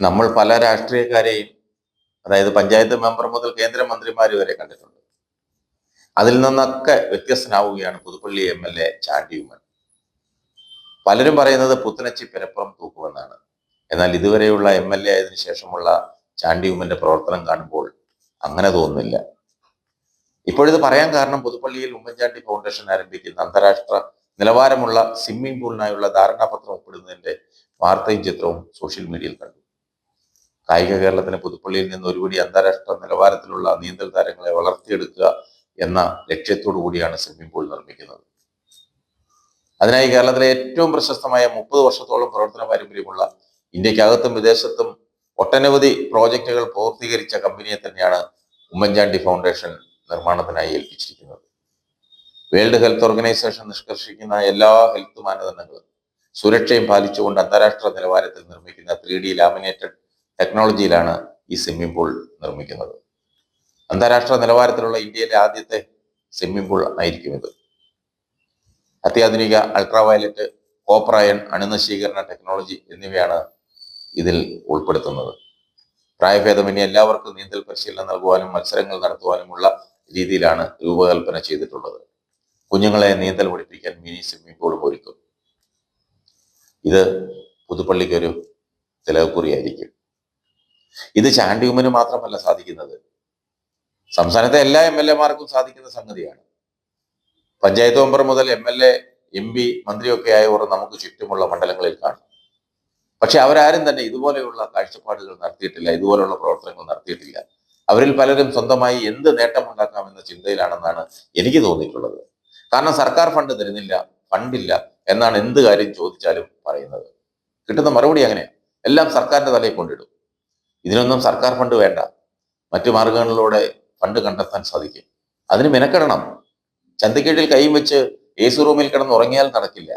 നമ്മൾ പല രാഷ്ട്രീയക്കാരെയും അതായത് പഞ്ചായത്ത് മെമ്പർ മുതൽ കേന്ദ്രമന്ത്രിമാർ വരെ കണ്ടിട്ടുണ്ട്. അതിൽ നിന്നൊക്കെ വ്യത്യസ്തനാവുകയാണ് പുതുപ്പള്ളി എം എൽ എ ചാണ്ടിയുമൻ പലരും പറയുന്നത് പുത്തനച്ചി പെരപ്പുറം തൂക്കുമെന്നാണ്. എന്നാൽ ഇതുവരെയുള്ള എം എൽ എ ആയതിനു ശേഷമുള്ള ചാണ്ടിയുമന്റെ പ്രവർത്തനം കാണുമ്പോൾ അങ്ങനെ തോന്നുന്നില്ല. ഇപ്പോഴിത് പറയാൻ കാരണം പുതുപ്പള്ളിയിൽ ഉമ്മൻചാണ്ടി ഫൗണ്ടേഷൻ ആരംഭിക്കുന്ന അന്താരാഷ്ട്ര നിലവാരമുള്ള സ്വിമ്മിംഗ് പൂളിനായുള്ള ധാരണാപത്രം ഒപ്പിടുന്നതിന്റെ വാർത്തയും ചിത്രവും സോഷ്യൽ മീഡിയയിൽ കണ്ടു. കായിക കേരളത്തിന് പുതുപ്പള്ളിയിൽ നിന്ന് ഒരുപടി അന്താരാഷ്ട്ര നിലവാരത്തിലുള്ള നീന്തൽ താരങ്ങളെ വളർത്തിയെടുക്കുക എന്ന ലക്ഷ്യത്തോടു കൂടിയാണ് സ്വിമ്മിംഗ് പൂൾ നിർമ്മിക്കുന്നത്. അതിനായി കേരളത്തിലെ ഏറ്റവും പ്രശസ്തമായ മുപ്പത് വർഷത്തോളം പ്രവർത്തന പാരമ്പര്യമുള്ള ഇന്ത്യക്കകത്തും വിദേശത്തും ഒട്ടനവധി പ്രോജക്റ്റുകൾ പൂർത്തീകരിച്ച കമ്പനിയെ തന്നെയാണ് ഉമ്മൻചാണ്ടി ഫൗണ്ടേഷൻ നിർമ്മാണത്തിനായി ഏൽപ്പിച്ചിരിക്കുന്നത്. വേൾഡ് ഹെൽത്ത് ഓർഗനൈസേഷൻ നിഷ്കർഷിക്കുന്ന എല്ലാ ഹെൽത്ത് മാനദണ്ഡങ്ങളും സുരക്ഷയും പാലിച്ചുകൊണ്ട് അന്താരാഷ്ട്ര നിലവാരത്തിൽ നിർമ്മിക്കുന്ന ത്രീ ഡി ലാമിനേറ്റഡ് ടെക്നോളജിയിലാണ് ഈ സ്വിമ്മിംഗ് പൂൾ നിർമ്മിക്കുന്നത്. അന്താരാഷ്ട്ര നിലവാരത്തിലുള്ള ഇന്ത്യയിലെ ആദ്യത്തെ സ്വിമ്മിംഗ് പൂൾ ആയിരിക്കും ഇത്. അത്യാധുനിക അൾട്രാവയലറ്റ് കോപ്രയൺ അണുനശീകരണ ടെക്നോളജി എന്നിവയാണ് ഇതിൽ ഉൾപ്പെടുത്തുന്നത്. പ്രായഭേദമന്യേ എല്ലാവർക്കും നീന്തൽ പരിശീലനം നൽകുവാനും മത്സരങ്ങൾ നടത്തുവാനുമുള്ള രീതിയിലാണ് രൂപകൽപ്പന ചെയ്തിട്ടുള്ളത്. കുഞ്ഞുങ്ങളെ നീന്തൽ പഠിപ്പിക്കാൻ മിനി സ്വിമ്മിംഗ് പൂളും ഒരുക്കും. ഇത് പുതുപ്പള്ളിക്കൊരു തിലകക്കുറിയായിരിക്കും. ഇത് ചാൻഡ്യൂമിന് മാത്രമല്ല സാധിക്കുന്നത്. സംസ്ഥാനത്തെ എല്ലാ എം എൽ എമാർക്കും സാധിക്കുന്ന സംഗതിയാണ്. പഞ്ചായത്ത് മെമ്പർ മുതൽ M L A M P മന്ത്രിയൊക്കെ ആയവർ നമുക്ക് ചുറ്റുമുള്ള മണ്ഡലങ്ങളിൽ കാണും. പക്ഷെ അവരാരും തന്നെ ഇതുപോലെയുള്ള കാഴ്ചപ്പാടുകൾ നടത്തിയിട്ടില്ല ഇതുപോലെയുള്ള പ്രവർത്തനങ്ങൾ നടത്തിയിട്ടില്ല. അവരിൽ പലരും സ്വന്തമായി എന്ത് നേട്ടമുണ്ടാക്കാമെന്ന ചിന്തയിലാണെന്നാണ് എനിക്ക് തോന്നിയിട്ടുള്ളത്. കാരണം സർക്കാർ ഫണ്ട് തരുന്നില്ല ഫണ്ടില്ല എന്നാണ് എന്ത് കാര്യം ചോദിച്ചാലും പറയുന്നത്. കിട്ടുന്ന മറുപടി അങ്ങനെയാണ് എല്ലാം സർക്കാരിന്റെ തലയിൽ കൊണ്ടിടും. ഇതിനൊന്നും സർക്കാർ ഫണ്ട് വേണ്ട. മറ്റു മാർഗങ്ങളിലൂടെ ഫണ്ട് കണ്ടെത്താൻ സാധിക്കും. അതിന് മെനക്കെടണം. ചന്തക്കേട്ടിൽ കൈയും വെച്ച് എ സി റൂമിൽ കിടന്ന് ഉറങ്ങിയാൽ നടക്കില്ല.